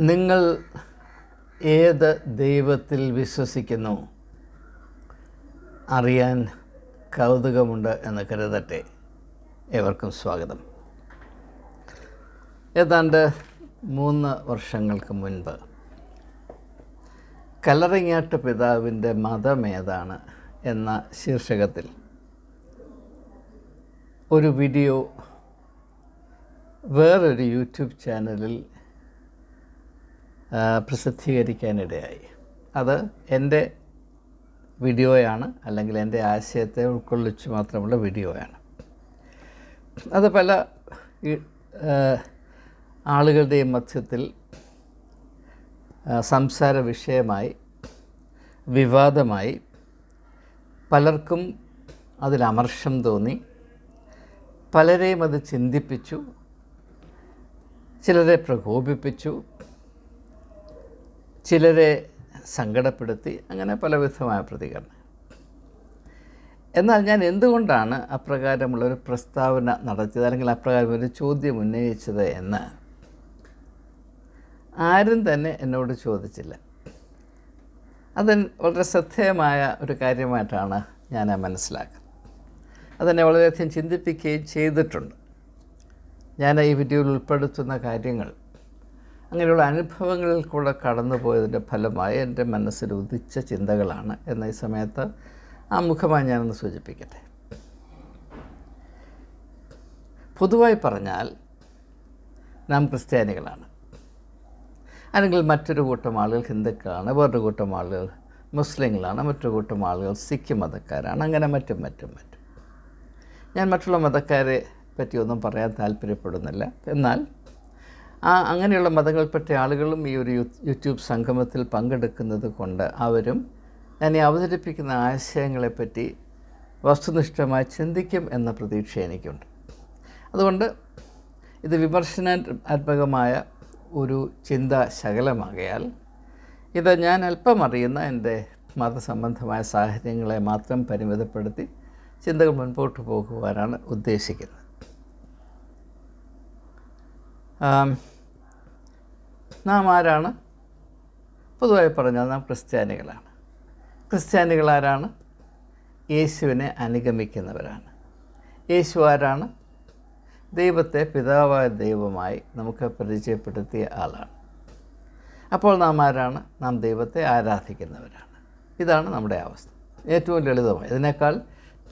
നിങ്ങൾ ഏത് ദൈവത്തിൽ വിശ്വസിക്കുന്നു? അറിയാൻ കൗതുകമുണ്ട് എന്ന് കരുതട്ടെ. ഏവർക്കും സ്വാഗതം. ഏതാണ്ട് മൂന്ന് വർഷങ്ങൾക്ക് മുൻപ് കലറിങ്ങാട്ട് പിതാവിന്റെ മതം ഏതാണ് എന്ന ശീർഷകത്തിൽ ഒരു വീഡിയോ വേറൊരു യൂട്യൂബ് ചാനലിൽ പ്രസിദ്ധീകരിക്കാനിടയായി. അത് എന്റെ വീഡിയോയാണ് അല്ലെങ്കിൽ എന്റെ ആശയത്തെ ഉൾക്കൊള്ളിച്ച് മാത്രമുള്ള വീഡിയോയാണ്. അത് പല ആളുകളുടെയും മധ്യത്തിൽ സംസാര വിഷയമായി വിവാദമായി പലർക്കും അതിൽ അമർഷം തോന്നി. പലരെയും അത് ചിന്തിപ്പിച്ചു. ചിലരെ പ്രകോപിപ്പിച്ചു. ചിലരെ സങ്കടപ്പെടുത്തി അങ്ങനെ പലവിധമായ പ്രതികരണം. എന്നാൽ ഞാൻ എന്തുകൊണ്ടാണ് അപ്രകാരമുള്ളൊരു പ്രസ്താവന നടത്തിയത് അല്ലെങ്കിൽ അപ്രകാരം ഒരു ചോദ്യം ഉന്നയിച്ചത് എന്ന്? ആരും തന്നെ എന്നോട് ചോദിച്ചില്ല. അത് വളരെ ശ്രദ്ധേയമായ ഒരു കാര്യമായിട്ടാണ് ഞാൻ മനസ്സിലാക്കുന്നത്. അതെന്നെ വളരെയധികം ചിന്തിപ്പിക്കുകയും ചെയ്തിട്ടുണ്ട്. ഞാൻ ഈ വീഡിയോയിൽ ഉൾപ്പെടുത്തുന്ന കാര്യങ്ങൾ അങ്ങനെയുള്ള അനുഭവങ്ങളിൽ കൂടെ കടന്നു പോയതിന്റെ ഫലമായി എന്റെ മനസ്സിൽ ഉദിച്ച ചിന്തകളാണ്. എന്ന ഈ സമയത്ത് ആ മുഖമായി ഞാനൊന്ന് സൂചിപ്പിക്കട്ടെ. പൊതുവായി പറഞ്ഞാൽ നാം ക്രിസ്ത്യാനികളാണ്. അല്ലെങ്കിൽ മറ്റൊരു കൂട്ടം ആളുകൾ ഹിന്ദുക്കളാണ് വേറൊരു കൂട്ടം ആളുകൾ മുസ്ലിങ്ങളാണ് മറ്റൊരു കൂട്ടം ആളുകൾ സിഖ് മതക്കാരാണ് അങ്ങനെ മറ്റും മറ്റും മറ്റും. ഞാൻ മറ്റുള്ള മതക്കാരെ പറ്റിയൊന്നും പറയാൻ താല്പര്യപ്പെടുന്നില്ല. എന്നാൽ ആ അങ്ങനെയുള്ള മതങ്ങൾപ്പെട്ട ആളുകളും ഈ ഒരു യൂട്യൂബ് സംഗമത്തിൽ പങ്കെടുക്കുന്നത് കൊണ്ട് അവരും ഈ അവതരിപ്പിക്കുന്ന ആശയങ്ങളെപ്പറ്റി വസ്തുനിഷ്ഠമായി ചിന്തിക്കും എന്ന പ്രതീക്ഷ എനിക്കുണ്ട്. അതുകൊണ്ട് ഇത് വിമർശനാത്മകമായ ഒരു ചിന്ത ശകലമാകയാൽ ഇത് ഞാൻ അല്പം അറിയുന്ന എന്റെ മതസംബന്ധമായ സാഹചര്യങ്ങളെ മാത്രം പരിമിതപ്പെടുത്തി ചിന്തകൾ മുൻപോട്ട് പോകുവാനാണ് ഉദ്ദേശിക്കുന്നത്. നാം ആരാണ് പൊതുവായി പറഞ്ഞാൽ നാം ക്രിസ്ത്യാനികളാണ്. ക്രിസ്ത്യാനികൾ ആരാണ് യേശുവിനെ അനുഗമിക്കുന്നവരാണ്. യേശു ആരാണ്? ദൈവത്തെ പിതാവായ ദൈവമായി നമുക്ക് പരിചയപ്പെടുത്തിയ ആളാണ്. അപ്പോൾ നാം ആരാണ്? നാം ദൈവത്തെ ആരാധിക്കുന്നവരാണ്. ഇതാണ് നമ്മുടെ അവസ്ഥ. ഏറ്റവും ലളിതമായി. ഇതിനേക്കാൾ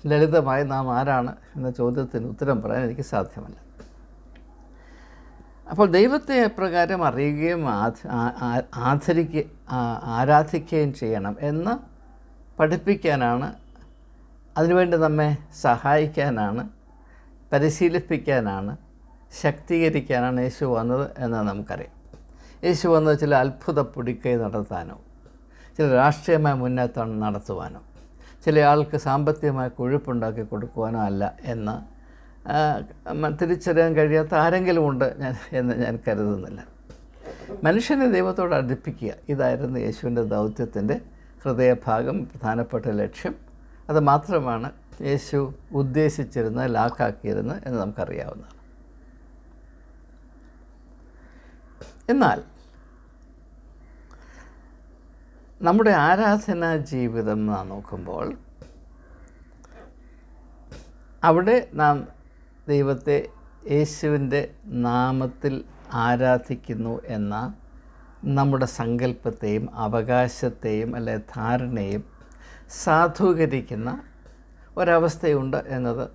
ലളിതമായി നാം ആരാണ് എന്ന ചോദ്യത്തിന് ഉത്തരം പറയാൻ എനിക്ക് സാധ്യമല്ല. അപ്പോൾ ദൈവത്തെ എപ്രകാരം അറിയുകയും ആദരിക്ക ആരാധിക്കുകയും ചെയ്യണം എന്ന് പഠിപ്പിക്കാനാണ്. അതിനുവേണ്ടി നമ്മെ സഹായിക്കാനാണ്. പരിശീലിപ്പിക്കാനാണ്. ശക്തീകരിക്കാനാണ് യേശു വന്നത് എന്ന് നമുക്കറിയാം. യേശു വന്നത് ചില അത്ഭുത പൊടിക്കൈ നടത്താനോ ചില രാഷ്ട്രീയമായ മുന്നേറ്റം നടത്തുവാനോ ചില ആൾക്ക് സാമ്പത്തികമായ കൊഴുപ്പുണ്ടാക്കി കൊടുക്കുവാനോ അല്ല എന്ന് തിരിച്ചറിയാൻ കഴിയാത്ത ആരെങ്കിലും ഉണ്ട് ഞാൻ എന്ന് ഞാൻ കരുതുന്നില്ല. മനുഷ്യനെ ദൈവത്തോട് അടുപ്പിക്കുക ഇതായിരുന്നു യേശുവിന്റെ ദൗത്യത്തിന്റെ ഹൃദയഭാഗം പ്രധാനപ്പെട്ട ലക്ഷ്യം. അത് മാത്രമാണ് യേശു ഉദ്ദേശിച്ചിരുന്ന ലാക്കാക്കിയിരുന്നത് എന്ന് നമുക്കറിയാവുന്നതാണ്. എന്നാൽ നമ്മുടെ ആരാധനാ ജീവിതം നാം നോക്കുമ്പോൾ അവിടെ നാം ദൈവത്തെ യേശുവിന്റെ നാമത്തിൽ ആരാധിക്കുന്നു എന്ന നമ്മുടെ സങ്കല്പത്തെയും അവകാശത്തെയും അല്ലെ ധാരണയും സാധൂകരിക്കുന്ന ഒരവസ്ഥയുണ്ട് എന്നത്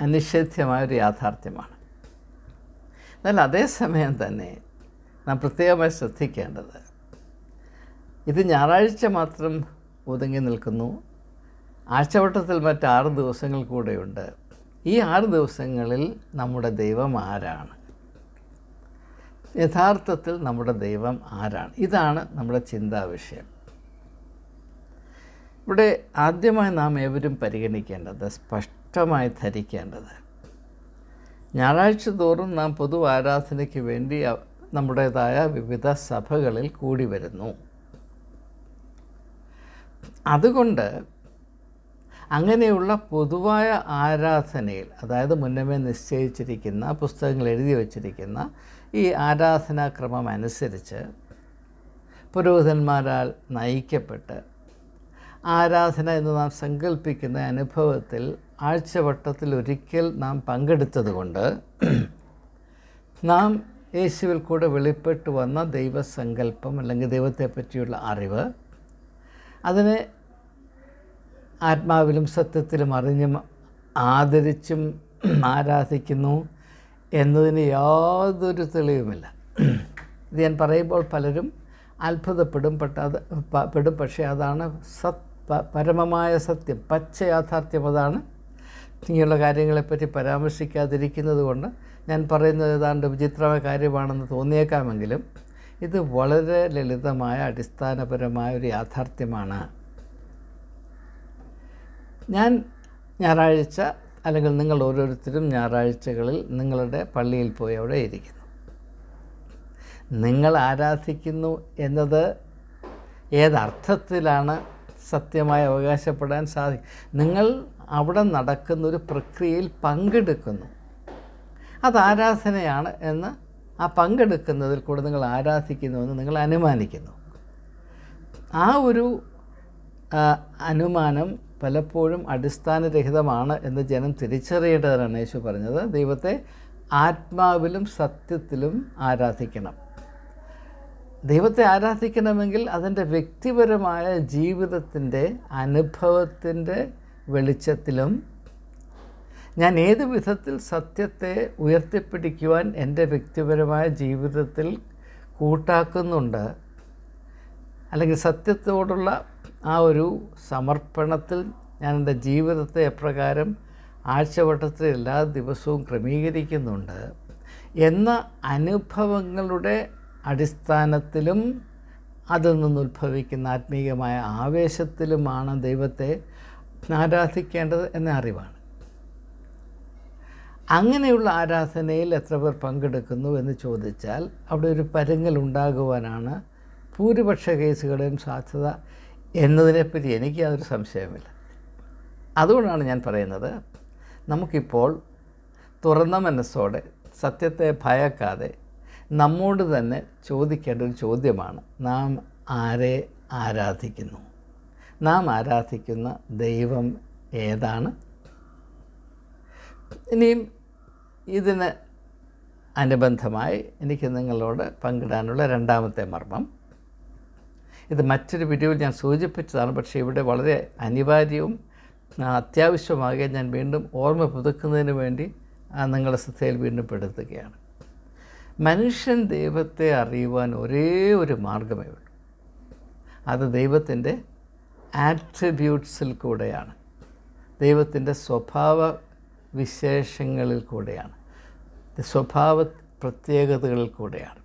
അനിഷേധ്യമായ ഒരു യാഥാർത്ഥ്യമാണ്. എന്നാൽ അതേസമയം തന്നെ നാം പ്രത്യേകമായി ശ്രദ്ധിക്കേണ്ടത് ഇത് ഞായറാഴ്ച മാത്രം ഒതുങ്ങി നിൽക്കുന്നു. ആഴ്ചവട്ടത്തിൽ മറ്റാറ് ദിവസങ്ങൾ കൂടെയുണ്ട്. ഈ ആറ് ദിവസങ്ങളിൽ നമ്മുടെ ദൈവം ആരാണ്? യഥാർത്ഥത്തിൽ നമ്മുടെ ദൈവം ആരാണ്? ഇതാണ് നമ്മുടെ ചിന്താ വിഷയം. ഇവിടെ ആദ്യമായി നാം ഏവരും പരിഗണിക്കേണ്ടത് സ്പഷ്ടമായി ധരിക്കേണ്ടത് ഞായറാഴ്ച തോറും നാം പൊതു ആരാധനയ്ക്ക് വേണ്ടി നമ്മുടേതായ വിവിധ സഭകളിൽ കൂടി വരുന്നു. അതുകൊണ്ട് അങ്ങനെയുള്ള പൊതുവായ ആരാധനയിൽ അതായത് മുന്നമേ നിശ്ചയിച്ചിരിക്കുന്ന പുസ്തകങ്ങൾ എഴുതി വച്ചിരിക്കുന്ന ഈ ആരാധനാക്രമം അനുസരിച്ച് പുരോഹിതന്മാരാൽ നയിക്കപ്പെട്ട് ആരാധന എന്ന് നാം സങ്കല്പിക്കുന്ന അനുഭവത്തിൽ ആഴ്ചവട്ടത്തിൽ ഒരിക്കൽ നാം പങ്കെടുത്തതുകൊണ്ട് നാം യേശുവിൽ കൂടെ വെളിപ്പെട്ട് വന്ന ദൈവസങ്കല്പം അല്ലെങ്കിൽ ദൈവത്തെ പറ്റിയുള്ള അറിവ് അതിനെ ആത്മാവിലും സത്യത്തിലും അറിഞ്ഞും ആദരിച്ചും ആരാധിക്കുന്നു എന്നതിന് യാതൊരു തെളിവുമില്ല. ഇത് ഞാൻ പറയുമ്പോൾ പലരും അത്ഭുതപ്പെടും പെട്ട അത് പെടും. പക്ഷേ അതാണ് സത് പരമമായ സത്യം. പച്ച യാഥാർത്ഥ്യം അതാണ്. ഇങ്ങനെയുള്ള കാര്യങ്ങളെപ്പറ്റി പരാമർശിക്കാതിരിക്കുന്നത് കൊണ്ട് ഞാൻ പറയുന്നത് ഏതാണ്ട് വിചിത്രമായ കാര്യമാണെന്ന് തോന്നിയേക്കാമെങ്കിലും ഇത് വളരെ ലളിതമായ അടിസ്ഥാനപരമായ ഒരു യാഥാർത്ഥ്യമാണ്. ഞാൻ ഞായറാഴ്ച അല്ലെങ്കിൽ നിങ്ങൾ ഓരോരുത്തരും ഞായറാഴ്ചകളിൽ നിങ്ങളുടെ പള്ളിയിൽ പോയി അവിടെ ഇരിക്കുന്നു. നിങ്ങൾ ആരാധിക്കുന്നു എന്നത് ഏതർത്ഥത്തിലാണ് സത്യമായി അവകാശപ്പെടാൻ സാധിക്കും നിങ്ങൾ അവിടെ നടക്കുന്ന ഒരു പ്രക്രിയയിൽ പങ്കെടുക്കുന്നു. അത് ആരാധനയാണ് എന്ന് ആ പങ്കെടുക്കുന്നതിൽ കൂടെ നിങ്ങൾ ആരാധിക്കുന്നുവെന്ന് നിങ്ങൾ അനുമാനിക്കുന്നു. ആ ഒരു അനുമാനം പലപ്പോഴും അടിസ്ഥാനരഹിതമാണ് എന്ന് ജനം തിരിച്ചറിയേണ്ടതാണ് യേശു പറഞ്ഞത്. ദൈവത്തെ ആത്മാവിലും സത്യത്തിലും ആരാധിക്കണം. ദൈവത്തെ ആരാധിക്കണമെങ്കിൽ അതിന്റെ വ്യക്തിപരമായ ജീവിതത്തിന്റെ അനുഭവത്തിന്റെ വെളിച്ചത്തിലും ഞാൻ ഏത് വിധത്തിൽ സത്യത്തെ ഉയർത്തിപ്പിടിക്കുവാൻ എന്റെ വ്യക്തിപരമായ ജീവിതത്തിൽ കൂട്ടാക്കുന്നുണ്ട് അല്ലെങ്കിൽ സത്യത്തോടുള്ള ആ ഒരു സമർപ്പണത്തിൽ ഞാൻ എന്റെ ജീവിതത്തെ എപ്രകാരം ആഴ്ചവട്ടത്തിൽ എല്ലാ ദിവസവും ക്രമീകരിക്കുന്നുണ്ട് എന്ന അനുഭവങ്ങളുടെ അടിസ്ഥാനത്തിലും അതിൽ നിന്ന് ഉത്ഭവിക്കുന്ന ആത്മീയമായ ആവേശത്തിലുമാണ് ദൈവത്തെ ആരാധിക്കേണ്ടത് എന്ന അറിവാണ്. അങ്ങനെയുള്ള ആരാധനയിൽ എത്ര പേർ പങ്കെടുക്കുന്നു എന്ന് ചോദിച്ചാൽ അവിടെ ഒരു പരുങ്ങൽ ഉണ്ടാകുവാനാണ് ഭൂരിപക്ഷ കേസുകളിലും സാധ്യത എന്നതിനെപ്പറ്റി എനിക്ക് യാതൊരു സംശയമില്ല അതുകൊണ്ടാണ് ഞാൻ പറയുന്നത് നമുക്കിപ്പോൾ തുറന്ന മനസ്സോടെ സത്യത്തെ ഭയക്കാതെ നമ്മോട് തന്നെ ചോദിക്കേണ്ട ഒരു ചോദ്യമാണ് നാം ആരെ ആരാധിക്കുന്നു? നാം ആരാധിക്കുന്ന ദൈവം ഏതാണ്? ഇനിയും ഇതിന് അനുബന്ധമായി എനിക്ക് നിങ്ങളോട് പങ്കിടാനുള്ള രണ്ടാമത്തെ മർമ്മം ഇത് മറ്റൊരു വീഡിയോയിൽ ഞാൻ സൂചിപ്പിച്ചതാണ്. പക്ഷേ ഇവിടെ വളരെ അനിവാര്യവും അത്യാവശ്യമാകെ ഞാൻ വീണ്ടും ഓർമ്മ പുതുക്കുന്നതിന് വേണ്ടി നിങ്ങളുടെ ശ്രദ്ധയിൽ വീണ്ടും പെടുത്തുകയാണ്. മനുഷ്യൻ ദൈവത്തെ അറിയുവാൻ ഒരേ ഒരു മാർഗമേ ഉള്ളൂ. അത് ദൈവത്തിന്റെ ആട്രിബ്യൂട്ട്സിൽ കൂടെയാണ്. ദൈവത്തിന്റെ സ്വഭാവ വിശേഷങ്ങളിൽ കൂടെയാണ്. സ്വഭാവ പ്രത്യേകതകളിൽ കൂടെയാണ്.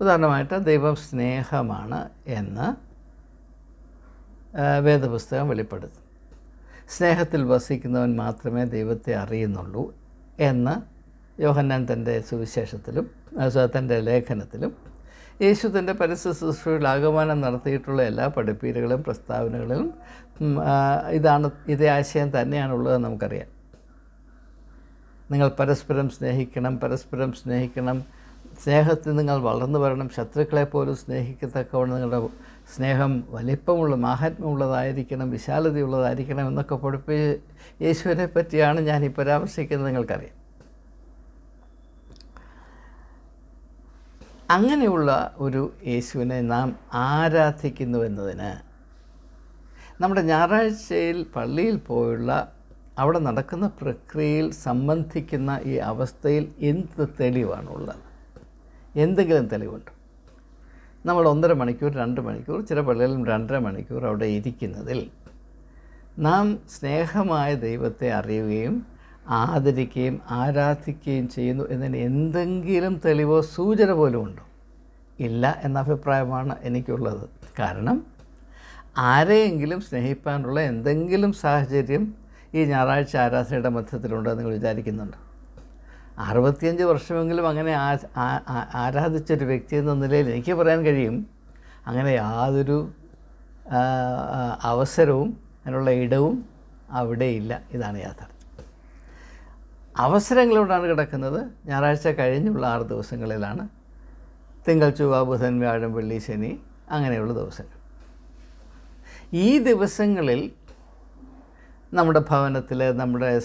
ഉദാഹരണമായിട്ട് ദൈവം സ്നേഹമാണ് എന്ന് വേദപുസ്തകം വെളിപ്പെടുത്തും സ്നേഹത്തിൽ വസിക്കുന്നവൻ മാത്രമേ ദൈവത്തെ അറിയുന്നുള്ളൂ എന്ന് യോഹന്നാൻ തന്റെ സുവിശേഷത്തിലും തന്റെ ലേഖനത്തിലും യേശു തന്റെ പരസ്യ ശുശ്രൂഷയിൽ ആഗമനം നടത്തിയിട്ടുള്ള എല്ലാ പഠിപ്പീരുകളും പ്രസ്താവനകളിലും ഇതാണ് ഇതേ ആശയം തന്നെയാണുള്ളതെന്ന് നമുക്കറിയാം. നിങ്ങൾ പരസ്പരം സ്നേഹിക്കണം പരസ്പരം സ്നേഹിക്കണം സ്നേഹത്തിൽ നിങ്ങൾ വളർന്നു വരണം. ശത്രുക്കളെ പോലും സ്നേഹിക്കത്തക്കവണ്ണം നിങ്ങളുടെ സ്നേഹം വലിപ്പമുള്ള മാഹാത്മ്യമുള്ളതായിരിക്കണം വിശാലതയുള്ളതായിരിക്കണം എന്നൊക്കെ പഠിപ്പി യേശുവിനെ പറ്റിയാണ് ഞാൻ ഈ പരാമർശിക്കുന്നത് നിങ്ങൾക്കറിയാം. അങ്ങനെയുള്ള ഒരു യേശുവിനെ നാം ആരാധിക്കുന്നു എന്നതിന് നമ്മുടെ ഞായറാഴ്ചയിൽ പള്ളിയിൽ പോയുള്ള അവിടെ നടക്കുന്ന പ്രക്രിയയിൽ സംബന്ധിക്കുന്ന ഈ അവസ്ഥയിൽ എന്ത് തെളിവാണുള്ളത്? എന്തെങ്കിലും തെളിവുണ്ട്. നമ്മൾ ഒന്നര മണിക്കൂർ രണ്ട് മണിക്കൂർ ചില പള്ളികളിലും രണ്ടര മണിക്കൂർ അവിടെ ഇരിക്കുന്നതിൽ നാം സ്നേഹമായ ദൈവത്തെ അറിയുകയും ആദരിക്കുകയും ആരാധിക്കുകയും ചെയ്യുന്നു എന്നതിന് എന്തെങ്കിലും തെളിവോ സൂചന പോലും ഉണ്ടോ? ഇല്ല എന്ന അഭിപ്രായമാണ് എനിക്കുള്ളത്. കാരണം ആരെയെങ്കിലും സ്നേഹിപ്പാനുള്ള എന്തെങ്കിലും സാഹചര്യം ഈ ഞായറാഴ്ച ആരാധനയുടെ മധ്യത്തിലുണ്ടെന്ന് നിങ്ങൾ വിചാരിക്കുന്നുണ്ട്? അറുപത്തിയഞ്ച് വർഷമെങ്കിലും അങ്ങനെ ആരാധിച്ചൊരു വ്യക്തി എന്ന നിലയിൽ എനിക്ക് പറയാൻ കഴിയും. അങ്ങനെ യാതൊരു അവസരവും അതിനുള്ള ഇടവും അവിടെ ഇല്ല ഇതാണ് യാഥാർത്ഥ്യം. അവസരങ്ങളോടാണ് കിടക്കുന്നത്. ഞായറാഴ്ച കഴിഞ്ഞുള്ള ആറ് ദിവസങ്ങളിലാണ്. തിങ്കൾ ചൊവ്വ ബുധൻ വ്യാഴം വെള്ളി ശനി അങ്ങനെയുള്ള ദിവസങ്ങൾ. ഈ ദിവസങ്ങളിൽ നമ്മുടെ ഭവനത്തിൽ നമ്മുടെ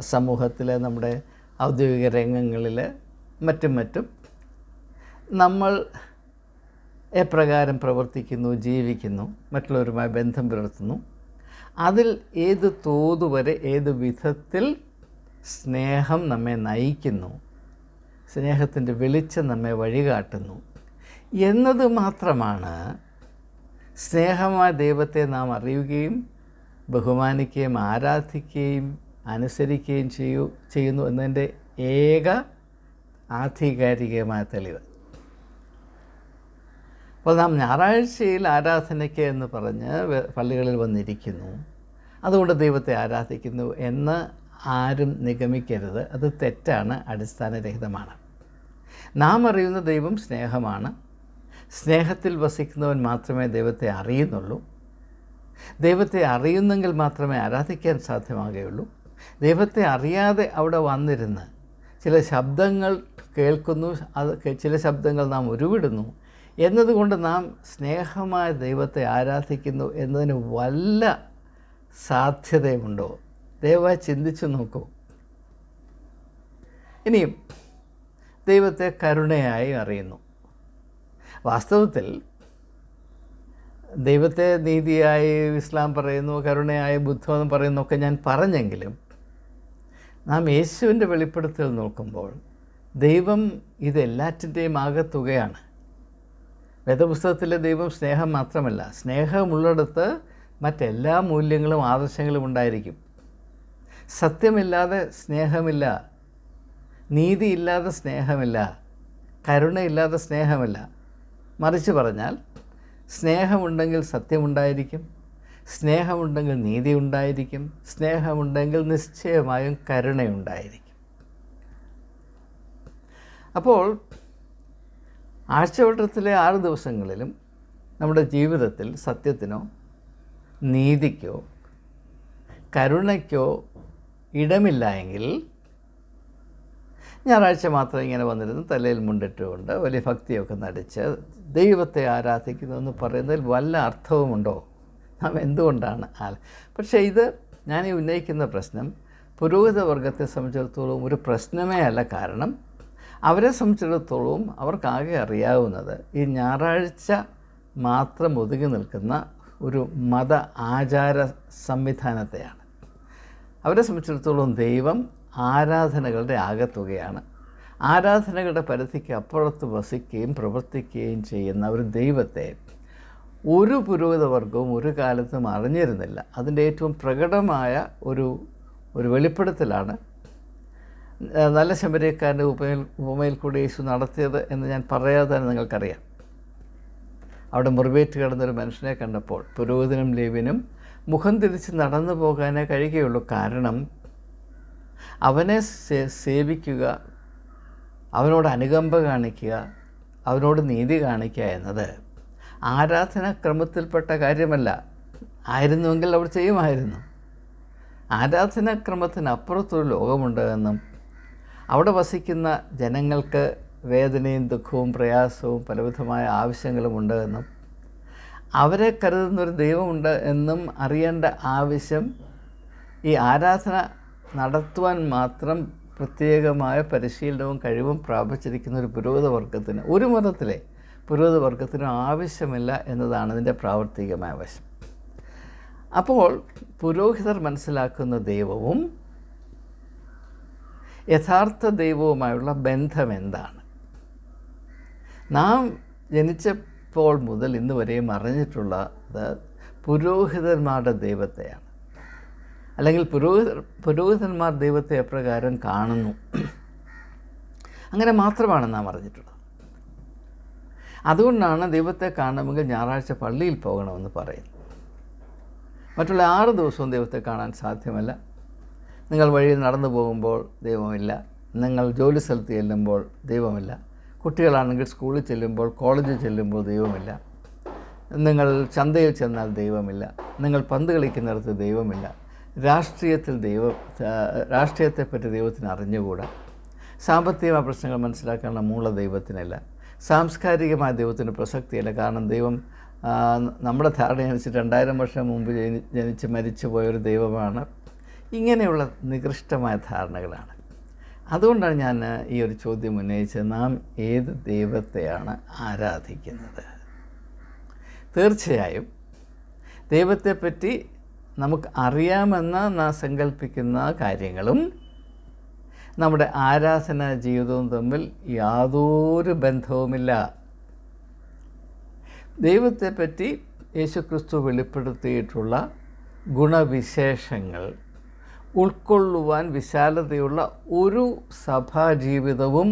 സമൂഹത്തിൽ നമ്മുടെ ഔദ്യോഗിക രംഗങ്ങളിൽ മറ്റും മറ്റും. നമ്മൾ എപ്രകാരം പ്രവർത്തിക്കുന്നു ജീവിക്കുന്നു മറ്റുള്ളവരുമായി ബന്ധം പുലർത്തുന്നു അതിൽ ഏത് തോതുവരെ ഏത് വിധത്തിൽ സ്നേഹം നമ്മെ നയിക്കുന്നു സ്നേഹത്തിന്റെ വെളിച്ചം നമ്മെ വഴികാട്ടുന്നു എന്നത് മാത്രമാണ് സ്നേഹമായ ദൈവത്തെ നാം അറിയുകയും ബഹുമാനിക്കുകയും ആരാധിക്കുകയും അനുസരിക്കുകയും ചെയ്യൂ ചെയ്യുന്നു എന്നതിന്റെ ഏക ആധികാരികമായ തെളിവ്. അപ്പോൾ നാം ഞായറാഴ്ചയിൽ ആരാധനയ്ക്ക് എന്ന് പറഞ്ഞ് പള്ളികളിൽ വന്നിരിക്കുന്നു. അതുകൊണ്ട് ദൈവത്തെ ആരാധിക്കുന്നു എന്ന് ആരും നിഗമിക്കരുത്. അത് തെറ്റാണ് അടിസ്ഥാനരഹിതമാണ്. നാം അറിയുന്ന ദൈവം സ്നേഹമാണ്. സ്നേഹത്തിൽ വസിക്കുന്നവൻ മാത്രമേ ദൈവത്തെ അറിയുന്നുള്ളൂ. ദൈവത്തെ അറിയുന്നെങ്കിൽ മാത്രമേ ആരാധിക്കാൻ സാധ്യമാകുകയുള്ളൂ. ദൈവത്തെ അറിയാതെ അവിടെ വന്നിരുന്ന് ചില ശബ്ദങ്ങൾ കേൾക്കുന്നു അത് ചില ശബ്ദങ്ങൾ നാം ഉരുവിടുന്നു. എന്നതുകൊണ്ട് നാം സ്നേഹമായ ദൈവത്തെ ആരാധിക്കുന്നു എന്നതിന് വല്ല സാധ്യതയുമുണ്ടോ? ദയവായി ചിന്തിച്ചു നോക്കൂ. ഇനിയും ദൈവത്തെ കരുണയായി അറിയുന്നു. വാസ്തവത്തിൽ ദൈവത്തെ നീതിയായി ഇസ്ലാം പറയുന്നു കരുണയായി ബുദ്ധമെന്ന് പറയുന്നൊക്കെ ഞാൻ പറഞ്ഞെങ്കിലും നാം യേശുവിന്റെ വെളിപ്പെടുത്തൽ നോക്കുമ്പോൾ ദൈവം ഇതെല്ലാറ്റിന്റെയും ആകത്തുകയാണ് വേദപുസ്തകത്തിലെ ദൈവം സ്നേഹം മാത്രമല്ല സ്നേഹമുള്ളിടത്ത് മറ്റെല്ലാ മൂല്യങ്ങളും ആദർശങ്ങളും ഉണ്ടായിരിക്കും. സത്യമില്ലാതെ സ്നേഹമില്ല നീതിയില്ലാതെ സ്നേഹമില്ല കരുണയില്ലാതെ സ്നേഹമില്ല. മറിച്ച് പറഞ്ഞാൽ സ്നേഹമുണ്ടെങ്കിൽ സത്യമുണ്ടായിരിക്കും. സ്നേഹമുണ്ടെങ്കിൽ നീതി ഉണ്ടായിരിക്കും സ്നേഹമുണ്ടെങ്കിൽ നിശ്ചയമായും കരുണയുണ്ടായിരിക്കും. അപ്പോൾ ആഴ്ചവട്ടത്തിലെ ആറ് ദിവസങ്ങളിലും നമ്മുടെ ജീവിതത്തിൽ സത്യത്തിനോ നീതിക്കോ കരുണയ്ക്കോ ഇടമില്ല എങ്കിൽ ഞായറാഴ്ച മാത്രം ഇങ്ങനെ വന്നിരുന്നു തലയിൽ മുണ്ടിട്ടുകൊണ്ട് വലിയ ഭക്തിയൊക്കെ നടിച്ച് ദൈവത്തെ ആരാധിക്കുന്നു എന്ന് പറയുന്നതിൽ വല്ല അർത്ഥവുമുണ്ടോ? നാം എന്തുകൊണ്ടാണ് ആൽ പക്ഷേ ഇത് ഞാൻ ഈ ഉന്നയിക്കുന്ന പ്രശ്നം പുരോഹിത വർഗത്തെ സംബന്ധിച്ചിടത്തോളം ഒരു പ്രശ്നമേ അല്ല കാരണം അവരെ സംബന്ധിച്ചിടത്തോളം അവർക്കാകെ അറിയാവുന്നത് ഈ ഞായറാഴ്ച മാത്രം ഒതുങ്ങി നിൽക്കുന്ന ഒരു മത ആചാര സംവിധാനത്തെയാണ്. അവരെ സംബന്ധിച്ചിടത്തോളം ദൈവം ആരാധനകളുടെ ആകത്തുകയാണ്. ആരാധനകളുടെ പരിധിക്ക് അപ്പുറത്ത് വസിക്കുകയും പ്രവർത്തിക്കുകയും ചെയ്യുന്ന ഒരു ദൈവത്തെ ഒരു പുരോഹിത വർഗവും ഒരു കാലത്തും അറിഞ്ഞിരുന്നില്ല. അതിന്റെ ഏറ്റവും പ്രകടമായ ഒരു ഒരു വെളിപ്പെടുത്തലാണ് നല്ല ശബരിയക്കാരന്റെ ഉപമയിൽ ഉപമയിൽ കൂടി യേശു നടത്തിയത് എന്ന് ഞാൻ പറയാതെ തന്നെ നിങ്ങൾക്കറിയാം. അവിടെ മുറിവേറ്റ് കിടന്നൊരു മനുഷ്യനെ കണ്ടപ്പോൾ പുരോഹിതനും ലേവിനും മുഖം തിരിച്ച് നടന്നു പോകാനേ കഴിയുകയുള്ളൂ. കാരണം അവനെ സേവിക്കുക അവനോട് അനുകമ്പ കാണിക്കുക അവനോട് നീതി കാണിക്കുക എന്നത് ആരാധനാക്രമത്തിൽപ്പെട്ട കാര്യമല്ല. ആയിരുന്നുവെങ്കിൽ അവർ ചെയ്യുമായിരുന്നു. ആരാധനാക്രമത്തിനപ്പുറത്തൊരു ലോകമുണ്ട് എന്നും അവിടെ വസിക്കുന്ന ജനങ്ങൾക്ക് വേദനയും ദുഃഖവും പ്രയാസവും പലവിധമായ ആവശ്യങ്ങളും ഉണ്ട് എന്നും അവരെ കരുതുന്നൊരു ദൈവമുണ്ട് എന്നും അറിയേണ്ട ആവശ്യം ഈ ആരാധന നടത്തുവാൻ മാത്രം പ്രത്യേകമായ പരിശീലനവും കഴിവും പ്രാപിച്ചിരിക്കുന്ന ഒരു പുരോഹിത വർഗത്തിന് ഒരു മതത്തിലെ പുരോഹിത വർഗത്തിനും ആവശ്യമില്ല എന്നതാണ് ഇതിന്റെ പ്രാവർത്തികമായ വശം. അപ്പോൾ പുരോഹിതർ മനസ്സിലാക്കുന്ന ദൈവവും യഥാർത്ഥ ദൈവവുമായുള്ള ബന്ധം എന്താണ്? നാം ജനിച്ചപ്പോൾ മുതൽ ഇന്ന് വരെയും അറിഞ്ഞിട്ടുള്ളത് പുരോഹിതന്മാരുടെ ദൈവത്തെയാണ്. അല്ലെങ്കിൽ പുരോഹിതർ പുരോഹിതന്മാർ ദൈവത്തെ എപ്രകാരം കാണുന്നു? അങ്ങനെ മാത്രമാണ് നാം അറിഞ്ഞിട്ടുള്ളത്. അതുകൊണ്ടാണ് ദൈവത്തെ കാണണമെങ്കിൽ ഞായറാഴ്ച പള്ളിയിൽ പോകണമെന്ന് പറയുന്നത്. മറ്റുള്ള ആറ് ദിവസവും ദൈവത്തെ കാണാൻ സാധ്യമല്ല. നിങ്ങൾ വഴിയിൽ നടന്നു പോകുമ്പോൾ ദൈവമില്ല. നിങ്ങൾ ജോലി സ്ഥലത്ത് ചെല്ലുമ്പോൾ ദൈവമില്ല. കുട്ടികളാണെങ്കിൽ സ്കൂളിൽ ചെല്ലുമ്പോൾ കോളേജിൽ ചെല്ലുമ്പോൾ ദൈവമില്ല. നിങ്ങൾ ചന്തയിൽ ചെന്നാൽ ദൈവമില്ല. നിങ്ങൾ പന്ത് കളിക്കുന്നിടത്ത് ദൈവമില്ല. രാഷ്ട്രീയത്തിൽ ദൈവം രാഷ്ട്രീയത്തെപ്പറ്റി ദൈവത്തിന് അറിഞ്ഞുകൂടാ. സാമ്പത്തിക പ്രശ്നങ്ങൾ മനസ്സിലാക്കാനുള്ള മൂള ദൈവത്തിനല്ല. സാംസ്കാരികമായ ദൈവത്തിന് പ്രസക്തിയില്ല. കാരണം ദൈവം നമ്മുടെ ധാരണയനുസരിച്ച് രണ്ടായിരം വർഷം മുമ്പ് ജനി ജനിച്ച് മരിച്ചു പോയൊരു ദൈവമാണ്. ഇങ്ങനെയുള്ള നികൃഷ്ടമായ ധാരണകളാണ്. അതുകൊണ്ടാണ് ഞാൻ ഈ ഒരു ചോദ്യം ഉന്നയിച്ചത്. നാം ഏത് ദൈവത്തെയാണ് ആരാധിക്കുന്നത്? തീർച്ചയായും ദൈവത്തെപ്പറ്റി നമുക്ക് അറിയാമെന്ന് നാം സങ്കല്പിക്കുന്ന കാര്യങ്ങളും നമ്മുടെ ആരാധന ജീവിതവും തമ്മിൽ യാതൊരു ബന്ധവുമില്ല. ദൈവത്തെപ്പറ്റി യേശുക്രിസ്തു വെളിപ്പെടുത്തിയിട്ടുള്ള ഗുണവിശേഷങ്ങൾ ഉൾക്കൊള്ളുവാൻ വിശാലതയുള്ള ഒരു സഭാജീവിതവും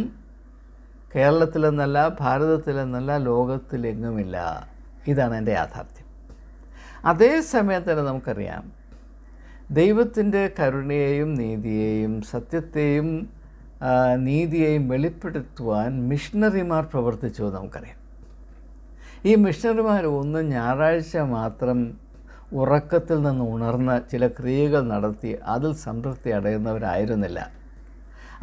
കേരളത്തിലെന്നല്ല ഭാരതത്തിലെന്നല്ല ലോകത്തിലെങ്ങുമില്ല. ഇതാണ് എന്റെ യാഥാർത്ഥ്യം. അതേ സമയത്ത് തന്നെ നമുക്കറിയാം ദൈവത്തിന്റെ കരുണയെയും നീതിയെയും സത്യത്തെയും നീതിയെയും വെളിപ്പെടുത്തുവാൻ മിഷണറിമാർ പ്രവർത്തിച്ചു നമുക്കറിയാം. ഈ മിഷണറിമാർ ഒന്ന് ഞായറാഴ്ച മാത്രം ഉറക്കത്തിൽ നിന്ന് ഉണർന്ന് ചില ക്രിയകൾ നടത്തി അതിൽ സംതൃപ്തി അടയുന്നവരായിരുന്നില്ല.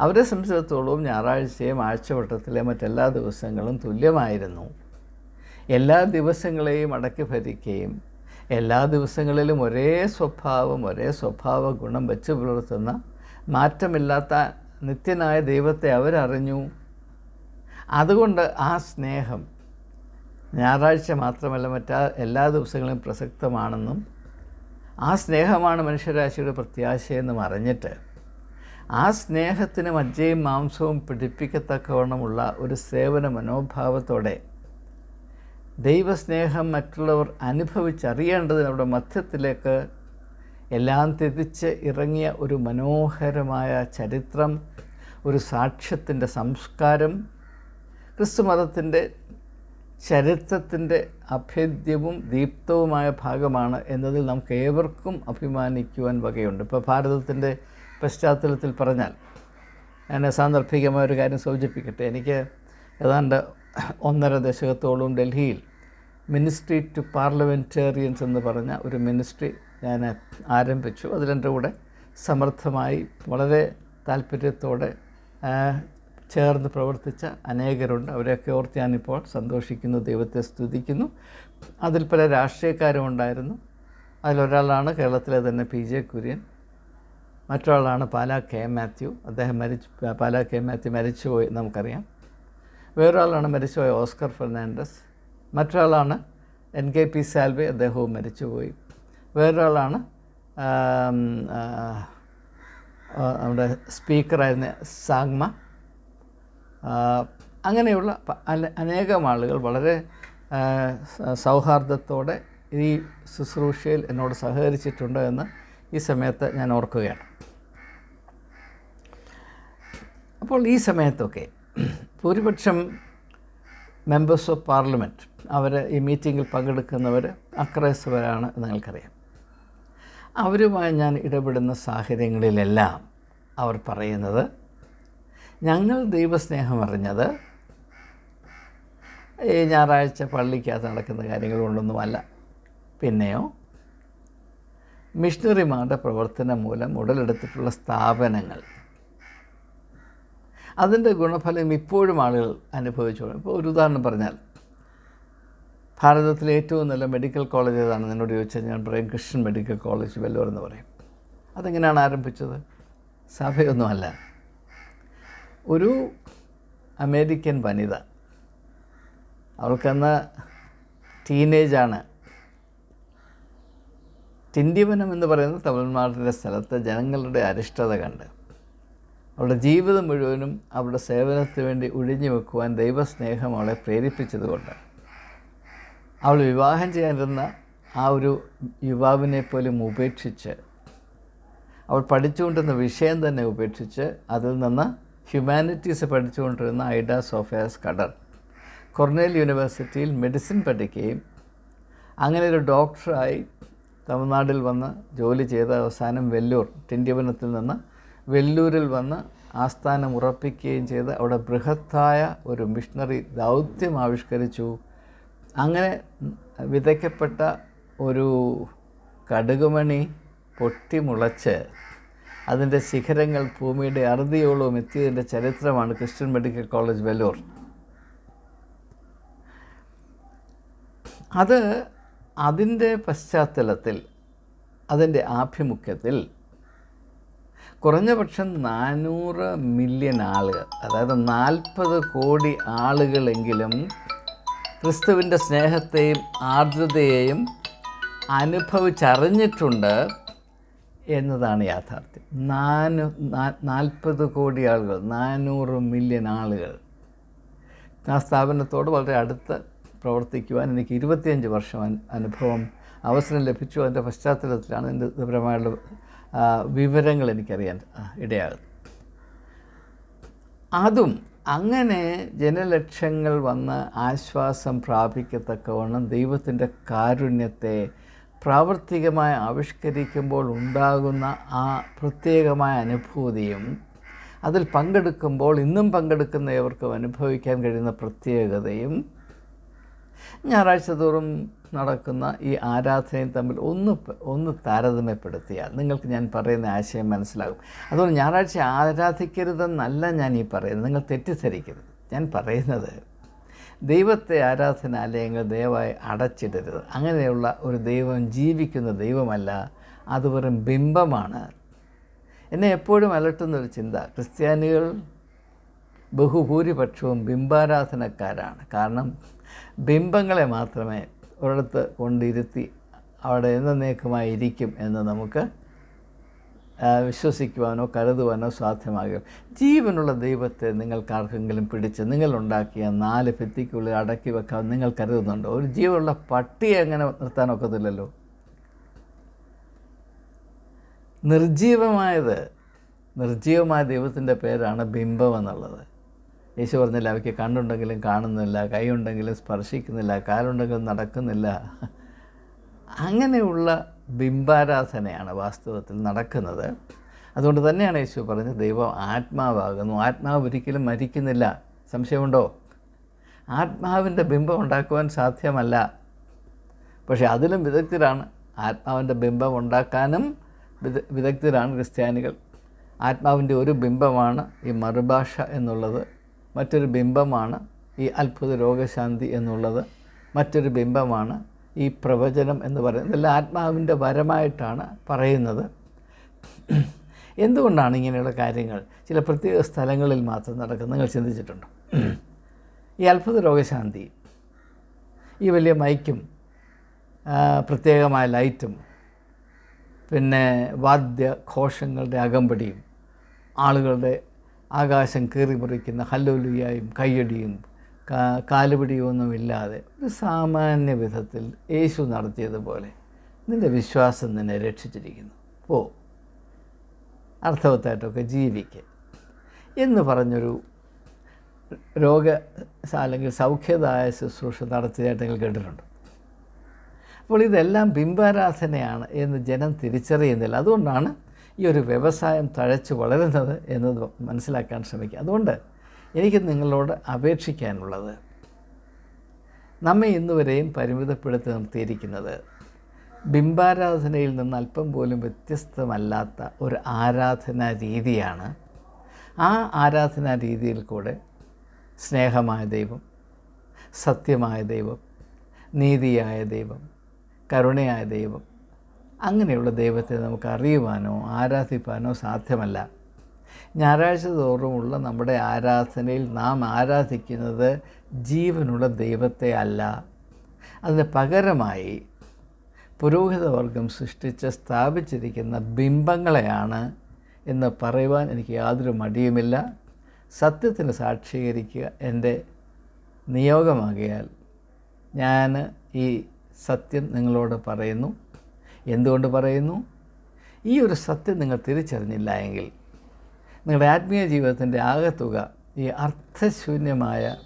അവരെ സംബന്ധിച്ചിടത്തോളം ഞായറാഴ്ചയും ആഴ്ചവട്ടത്തിലെ മറ്റെല്ലാ ദിവസങ്ങളും തുല്യമായിരുന്നു. എല്ലാ ദിവസങ്ങളെയും അടക്കി ഭരിക്കുകയും എല്ലാ ദിവസങ്ങളിലും ഒരേ സ്വഭാവം ഒരേ സ്വഭാവ ഗുണം വെച്ച് പുലർത്തുന്ന മാറ്റമില്ലാത്ത നിത്യനായ ദൈവത്തെ അവരറിഞ്ഞു. അതുകൊണ്ട് ആ സ്നേഹം ഞായറാഴ്ച മാത്രമല്ല മറ്റാ എല്ലാ ദിവസങ്ങളും പ്രസക്തമാണെന്നും ആ സ്നേഹമാണ് മനുഷ്യരാശിയുടെ പ്രത്യാശയെന്നും അറിഞ്ഞിട്ട് ആ സ്നേഹത്തിന് മജ്ജയും മാംസവും പിടിപ്പിക്കത്തക്കവണ്ണമുള്ള ഒരു സേവന മനോഭാവത്തോടെ ദൈവസ്നേഹം മറ്റുള്ളവർ അനുഭവിച്ചറിയേണ്ടതിന് അവിടെ മധ്യത്തിലേക്ക് എല്ലാം തിരിച്ച് ഇറങ്ങിയ ഒരു മനോഹരമായ ചരിത്രം ഒരു സാക്ഷ്യത്തിന്റെ സംസ്കാരം ക്രിസ്തുമതത്തിന്റെ ചരിത്രത്തിന്റെ അഭേദ്യവും ദീപ്തവുമായ ഭാഗമാണ് എന്നതിൽ നമുക്ക് ഏവർക്കും അഭിമാനിക്കുവാൻ വകയുണ്ട്. ഇപ്പോൾ ഭാരതത്തിന്റെ പശ്ചാത്തലത്തിൽ പറഞ്ഞാൽ ഞാൻ സാന്ദർഭികമായ ഒരു കാര്യം സൂചിപ്പിക്കട്ടെ. എനിക്ക് ഏതാണ്ട് ഒന്നര ദശകത്തോളം ഡൽഹിയിൽ മിനിസ്ട്രി ടു പാർലമെന്റേറിയൻസ് എന്ന് പറഞ്ഞ ഒരു മിനിസ്ട്രി ഞാൻ ആരംഭിച്ചു. അതിലെന്റെ കൂടെ സമർത്ഥമായി വളരെ താല്പര്യത്തോടെ ചേർന്ന് പ്രവർത്തിച്ച അനേകരുണ്ട്. അവരെയൊക്കെ ഓർത്ത് ഞാനിപ്പോൾ സന്തോഷിക്കുന്നു ദൈവത്തെ സ്തുതിക്കുന്നു. അതിൽ പല രാഷ്ട്രീയക്കാരും ഉണ്ടായിരുന്നു. അതിലൊരാളാണ് കേരളത്തിലെ തന്നെ പി ജെ കുര്യൻ. മറ്റൊരാളാണ് പാല കെ മാത്യു. അദ്ദേഹം മരിച്ചു പാല കെ മാത്യു മരിച്ചുപോയി നമുക്കറിയാം. വേറൊരാളാണ് മരിച്ചുപോയ ഓസ്കർ ഫെർണാണ്ടസ്. മറ്റൊരാളാണ് എൻ കെ പി സാൽവെ. അദ്ദേഹവും മരിച്ചുപോയി. വേറൊരാളാണ് നമ്മുടെ സ്പീക്കറായിരുന്ന സാങ്മ. അങ്ങനെയുള്ള അനേകം ആളുകൾ വളരെ സൗഹാർദ്ദത്തോടെ ഈ ശുശ്രൂഷയിൽ എന്നോട് സഹകരിച്ചിട്ടുണ്ട് എന്ന് ഈ സമയത്ത് ഞാൻ ഓർക്കുകയാണ്. അപ്പോൾ ഈ സമയത്തൊക്കെ ഭൂരിപക്ഷം മെമ്പേഴ്സ് ഓഫ് പാർലമെന്റ് അവർ ഈ മീറ്റിങ്ങിൽ പങ്കെടുക്കുന്നവർ അക്രൈസ്തവരാണ് നിങ്ങൾക്കറിയാം. അവരുമായി ഞാൻ ഇടപെടുന്ന സാഹചര്യങ്ങളിലെല്ലാം അവർ പറയുന്നത് ഞങ്ങൾ ദൈവസ്നേഹം അറിഞ്ഞത് ഈ ഞായറാഴ്ച പള്ളിക്കകത്ത് നടക്കുന്ന കാര്യങ്ങൾ കൊണ്ടൊന്നുമല്ല പിന്നെയോ മിഷണറിമാരുടെ പ്രവർത്തനം മൂലം ഉടലെടുത്തിട്ടുള്ള സ്ഥാപനങ്ങൾ അതിന്റെ ഗുണഫലം ഇപ്പോഴും ആളുകൾ അനുഭവിച്ചു ഇപ്പോൾ ഒരു ഉദാഹരണം പറഞ്ഞാൽ ഭാരതത്തിലെ ഏറ്റവും നല്ല മെഡിക്കൽ കോളേജ് ഏതാണെന്ന് എന്നോട് ചോദിച്ചാൽ ഞാൻ പറയും കൃഷ്ണൻ മെഡിക്കൽ കോളേജ് വെല്ലൂർ എന്ന് പറയും. അതെങ്ങനെയാണ് ആരംഭിച്ചത്? സഭയൊന്നുമല്ല. ഒരു അമേരിക്കൻ വനിത അവൾക്കന്ന് ടീനേജാണ്. ടിൻഡിവനം എന്ന് പറയുന്ന തമിഴ്നാട്ടിലെ സ്ഥലത്ത് ജനങ്ങളുടെ അരിഷ്ടത കണ്ട്. അവളുടെ ജീവിതം മുഴുവനും അവളുടെ സേവനത്തിന് വേണ്ടി ഒഴിഞ്ഞു വെക്കുവാൻ ദൈവസ്നേഹം അവളെ പ്രേരിപ്പിച്ചതുകൊണ്ട്. അവൾ വിവാഹം ചെയ്യാനിരുന്ന ആ ഒരു യുവാവിനെ പോലും ഉപേക്ഷിച്ച് അവൾ പഠിച്ചുകൊണ്ടിരുന്ന വിഷയം തന്നെ ഉപേക്ഷിച്ച് അതിൽ നിന്ന് ഹ്യൂമാനിറ്റീസ് പഠിച്ചുകൊണ്ടിരുന്ന ഐഡ സോഫിയാസ് കടർ കൊർണേൽ യൂണിവേഴ്സിറ്റിയിൽ മെഡിസിൻ പഠിക്കുകയും അങ്ങനെ ഒരു ഡോക്ടറായി തമിഴ്നാട്ടിൽ വന്ന് ജോലി ചെയ്ത അവസാനം വെല്ലൂർ ടിൻഡ്യവനത്തിൽ നിന്ന് വെല്ലൂരിൽ വന്ന് ആസ്ഥാനം ഉറപ്പിക്കുകയും ചെയ്ത് അവിടെ ബൃഹത്തായ ഒരു മിഷണറി ദൗത്യം ആവിഷ്കരിച്ചു. അങ്ങനെ വിതയ്ക്കപ്പെട്ട ഒരു കടുകുമണി പൊട്ടിമുളച്ച് അതിന്റെ ശിഖരങ്ങൾ ഭൂമിയുടെ അറുതിയോളവും എത്തിയതിന്റെ ചരിത്രമാണ് ക്രിസ്ത്യൻ മെഡിക്കൽ കോളേജ് വെല്ലൂർ. അത് അതിന്റെ പശ്ചാത്തലത്തിൽ അതിന്റെ ആഭിമുഖ്യത്തിൽ കുറഞ്ഞ പക്ഷം നാനൂറ് മില്യൺ ആളുകൾ അതായത് നാൽപ്പത് കോടി ആളുകളെങ്കിലും ക്രിസ്തുവിന്റെ സ്നേഹത്തെയും ആർദ്രതയെയും അനുഭവിച്ചറിഞ്ഞിട്ടുണ്ട് എന്നതാണ് യാഥാർത്ഥ്യം. നാനൂ നാൽപ്പത് കോടി ആളുകൾ നാനൂറ് മില്യൺ ആളുകൾ. ആ സ്ഥാപനത്തോട് വളരെ അടുത്ത് പ്രവർത്തിക്കുവാൻ എനിക്ക് ഇരുപത്തിയഞ്ച് വർഷം അനുഭവം അവസരം ലഭിച്ചു. അതിന്റെ പശ്ചാത്തലത്തിലാണ് എന്റെ വിവരമായുള്ള ആ, വിവരങ്ങൾ എനിക്കറിയാൻ ഇടയാകും. അതും അങ്ങനെ ജനലക്ഷങ്ങൾ വന്ന് ആശ്വാസം പ്രാപിക്കത്തക്കവണ്ണം ദൈവത്തിന്റെ കാരുണ്യത്തെ പ്രാവർത്തികമായി ആവിഷ്കരിക്കുമ്പോൾ ഉണ്ടാകുന്ന ആ പ്രത്യേകമായ അനുഭൂതിയും അതിൽ പങ്കെടുക്കുമ്പോൾ ഇന്നും പങ്കെടുക്കുന്നവർക്കും അനുഭവിക്കാൻ കഴിയുന്ന പ്രത്യേകതയും ഞായറാഴ്ച തോറും നടക്കുന്ന ഈ ആരാധനയും തമ്മിൽ ഒന്ന് ഒന്ന് താരതമ്യപ്പെടുത്തിയാൽ നിങ്ങൾക്ക് ഞാൻ പറയുന്ന ആശയം മനസ്സിലാകും. അതുകൊണ്ട് ഞായറാഴ്ച ആരാധിക്കരുതെന്നല്ല ഞാൻ ഈ പറയുന്നത്. നിങ്ങൾ തെറ്റിദ്ധരിക്കരുത്. ഞാൻ പറയുന്നത് ദൈവത്തെ ആരാധനാലയങ്ങൾ ദയവായി അടച്ചിടരുത്. അങ്ങനെയുള്ള ഒരു ദൈവം ജീവിക്കുന്ന ദൈവമല്ല അത് വെറും ബിംബമാണ്. എന്നെ എപ്പോഴും അലട്ടുന്നൊരു ചിന്ത ക്രിസ്ത്യാനികൾ ബഹുഭൂരിപക്ഷവും ബിംബാരാധനക്കാരാണ്. കാരണം ബിംബങ്ങളെ മാത്രമേ ഒരിടത്ത് കൊണ്ടിരുത്തി അവിടെ എന്നേക്കുമായി ഇരിക്കും എന്ന് നമുക്ക് വിശ്വസിക്കുവാനോ കരുതുവാനോ സാധ്യമാകും ജീവനുള്ള ദൈവത്തെ നിങ്ങൾക്കാർക്കെങ്കിലും പിടിച്ച് നിങ്ങളുണ്ടാക്കിയ നാല് ഭിത്തിക്കുള്ളിൽ അടക്കി വെക്കാൻ നിങ്ങൾ കരുതുന്നുണ്ടോ? ഒരു ജീവനുള്ള പട്ടിയെ അങ്ങനെ നിർത്താനൊക്കത്തില്ലല്ലോ നിർജീവമായത് നിർജീവമായ ദൈവത്തിന്റെ പേരാണ് ബിംബം എന്നുള്ളത്. യേശു പറഞ്ഞില്ല അവയ്ക്ക് കണ്ണുണ്ടെങ്കിലും കാണുന്നില്ല കൈ ഉണ്ടെങ്കിലും സ്പർശിക്കുന്നില്ല കാലുണ്ടെങ്കിലും നടക്കുന്നില്ല. അങ്ങനെയുള്ള ബിംബാരാധനയാണ് വാസ്തവത്തിൽ നടക്കുന്നത്. അതുകൊണ്ട് തന്നെയാണ് യേശു പറഞ്ഞത് ദൈവം ആത്മാവാകുന്നു. ആത്മാവ് ഒരിക്കലും മരിക്കുന്നില്ല. സംശയമുണ്ടോ? ആത്മാവിന്റെ ബിംബം ഉണ്ടാക്കുവാൻ സാധ്യമല്ല. പക്ഷേ അതിലും വിദഗ്ധരാണ്. ആത്മാവിന്റെ ബിംബം ഉണ്ടാക്കാനും വിദ- വിദഗ്ധരാണ് ക്രിസ്ത്യാനികൾ. ആത്മാവിന്റെ ഒരു ബിംബമാണ് ഈ മറുഭാഷ എന്നുള്ളത്. മറ്റൊരു ബിംബമാണ് ഈ അത്ഭുത രോഗശാന്തി എന്നുള്ളത്. മറ്റൊരു ബിംബമാണ് ഈ പ്രവചനം എന്ന് പറയുന്നത്. ഇതെല്ലാം ആത്മാവിന്റെ വരമായിട്ടാണ് പറയുന്നത്. എന്തുകൊണ്ടാണ് ഇങ്ങനെയുള്ള കാര്യങ്ങൾ ചില പ്രത്യേക സ്ഥലങ്ങളിൽ മാത്രം നടക്കുന്നത്? നിങ്ങൾ ചിന്തിച്ചിട്ടുണ്ടോ? ഈ അത്ഭുത രോഗശാന്തി ഈ വലിയ മൈക്കും പ്രത്യേകമായ ലൈറ്റും പിന്നെ വാദ്യഘോഷങ്ങളുടെ അകമ്പടിയും ആളുകളുടെ ആകാശം കീറി മുറിക്കുന്ന ഹല്ലോലുയായും കയ്യടിയും കാലുപിടിയൊന്നുമില്ലാതെ ഒരു സാമാന്യ വിധത്തിൽ യേശു നടത്തിയതുപോലെ നിന്റെ വിശ്വാസം നിന്നെ രക്ഷിച്ചിരിക്കുന്നു. പോ. അർത്ഥവത്തായിട്ടൊക്കെ ജീവിക്കുക എന്ന് പറഞ്ഞൊരു രോഗ അല്ലെങ്കിൽ സൗഖ്യദായ ശുശ്രൂഷ നടത്തിയതായിട്ട് നിങ്ങൾ കേട്ടിട്ടുണ്ട്. അപ്പോൾ ഇതെല്ലാം ബിംബാരാധനയാണ് എന്ന് ജനം തിരിച്ചറിയുന്നില്ല. അതുകൊണ്ടാണ് ഈ ഒരു വ്യവസായം തഴച്ച് വളരുന്നത് എന്നത് മനസ്സിലാക്കാൻ ശ്രമിക്കുക. അതുകൊണ്ട് എനിക്ക് നിങ്ങളോട് അപേക്ഷിക്കാനുള്ളത് നമ്മെ ഇന്നുവരെയും പരിമിതപ്പെടുത്തി നിർത്തിയിരിക്കുന്നത് ബിംബാരാധനയിൽ നിന്ന് അല്പം പോലും വ്യത്യസ്തമല്ലാത്ത ഒരു ആരാധനാ രീതിയാണ്. ആ ആരാധനാ രീതിയിൽ കൂടെ സ്നേഹമായ ദൈവം സത്യമായ ദൈവം നീതിയായ ദൈവം കരുണയായ ദൈവം അങ്ങനെയുള്ള ദൈവത്തെ നമുക്ക് അറിയുവാനോ ആരാധിപ്പാനോ സാധ്യമല്ല. ഞായറാഴ്ച തോറുമുള്ള നമ്മുടെ ആരാധനയിൽ നാം ആരാധിക്കുന്നത് ജീവനുള്ള ദൈവത്തെ അല്ല. അതിന് പകരമായി പുരോഹിതവർഗം സൃഷ്ടിച്ച് സ്ഥാപിച്ചിരിക്കുന്ന ബിംബങ്ങളെയാണ് എന്ന് പറയുവാൻ എനിക്ക് യാതൊരു മടിയുമില്ല. സത്യത്തിന് സാക്ഷീകരിക്കുക എന്റെ നിയോഗമാകിയാൽ ഞാൻ ഈ സത്യം നിങ്ങളോട് പറയുന്നു. എന്തുകൊണ്ട് പറയുന്നു? ഈ ഒരു സത്യം നിങ്ങൾ തിരിച്ചറിഞ്ഞില്ല എങ്കിൽ നിങ്ങളുടെ ആത്മീയ ജീവിതത്തിന്റെ ആകത്തുക ഈ അർത്ഥശൂന്യമായ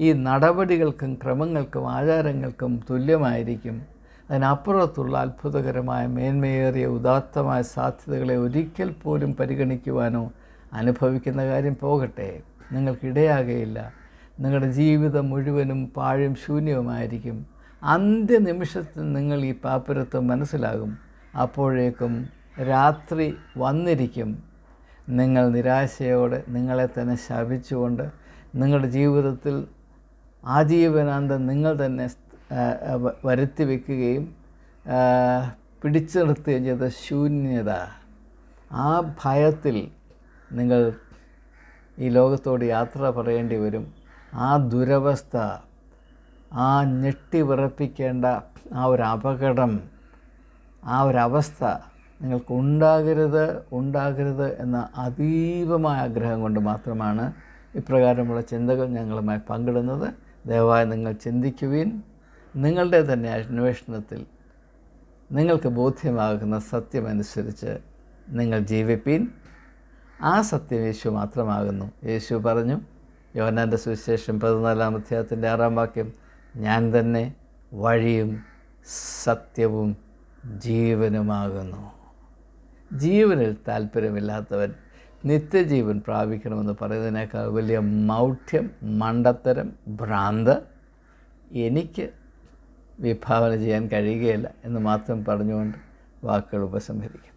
ഈ നടപടികൾക്കും ക്രമങ്ങൾക്കും ആചാരങ്ങൾക്കും തുല്യമായിരിക്കും. അതിനപ്പുറത്തുള്ള അത്ഭുതകരമായ മേന്മയേറിയ ഉദാത്തമായ സാധ്യതകളെ ഒരിക്കൽ പോലും പരിഗണിക്കുവാനോ അനുഭവിക്കുന്ന കാര്യം പോകട്ടെ. നിങ്ങൾക്കിടയാകയില്ല. നിങ്ങളുടെ ജീവിതം മുഴുവനും പാഴും ശൂന്യവുമായിരിക്കും. അന്ത്യനിമിഷത്തിൽ നിങ്ങൾ ഈ പാപ്പരത്വം മനസ്സിലാകും. അപ്പോഴേക്കും രാത്രി വന്നിരിക്കും. നിങ്ങൾ നിരാശയോടെ നിങ്ങളെ തന്നെ ശപിച്ചുകൊണ്ട് നിങ്ങളുടെ ജീവിതത്തിൽ ആജീവനാന്തം നിങ്ങൾ തന്നെ വരുത്തി വയ്ക്കുകയും പിടിച്ചു നിർത്തുകയും ചെയ്ത ശൂന്യത. ആ ഭയത്തിൽ നിങ്ങൾ ഈ ലോകത്തോട് യാത്ര പറയേണ്ടി വരും. ആ ദുരവസ്ഥ ആ ഞെട്ടി വിറപ്പിക്കേണ്ട ആ ഒരു അപകടം ആ ഒരവസ്ഥ നിങ്ങൾക്ക് ഉണ്ടാകരുത് ഉണ്ടാകരുത് എന്ന അതീവമായ ആഗ്രഹം കൊണ്ട് മാത്രമാണ് ഇപ്രകാരമുള്ള ചിന്തകൾ ഞങ്ങളുമായി പങ്കിടുന്നത്. ദയവായി നിങ്ങൾ ചിന്തിക്കുവിൻ. നിങ്ങളുടെ തന്നെ അന്വേഷണത്തിൽ നിങ്ങൾക്ക് ബോധ്യമാകുന്ന സത്യമനുസരിച്ച് നിങ്ങൾ ജീവിപ്പീൻ. ആ സത്യം യേശു മാത്രമാകുന്നു. യേശു പറഞ്ഞു യോനാന്റെ സുവിശേഷം പതിനാലാം അധ്യായത്തിന്റെ ആറാം വാക്യം ഞാൻ തന്നെ വഴിയും സത്യവും ജീവനുമാകുന്നു. ജീവനിൽ താല്പര്യമില്ലാത്തവൻ നിത്യജീവൻ പ്രാപിക്കണമെന്ന് പറയുന്നതിനേക്കാൾ വലിയ മൗഢ്യം മണ്ടത്തരം ഭ്രാന്ത് എനിക്ക് വിഭാവന ചെയ്യാൻ കഴിയുകയില്ല എന്ന് മാത്രം പറഞ്ഞുകൊണ്ട് വാക്കുകൾ ഉപസംഹരിക്കും.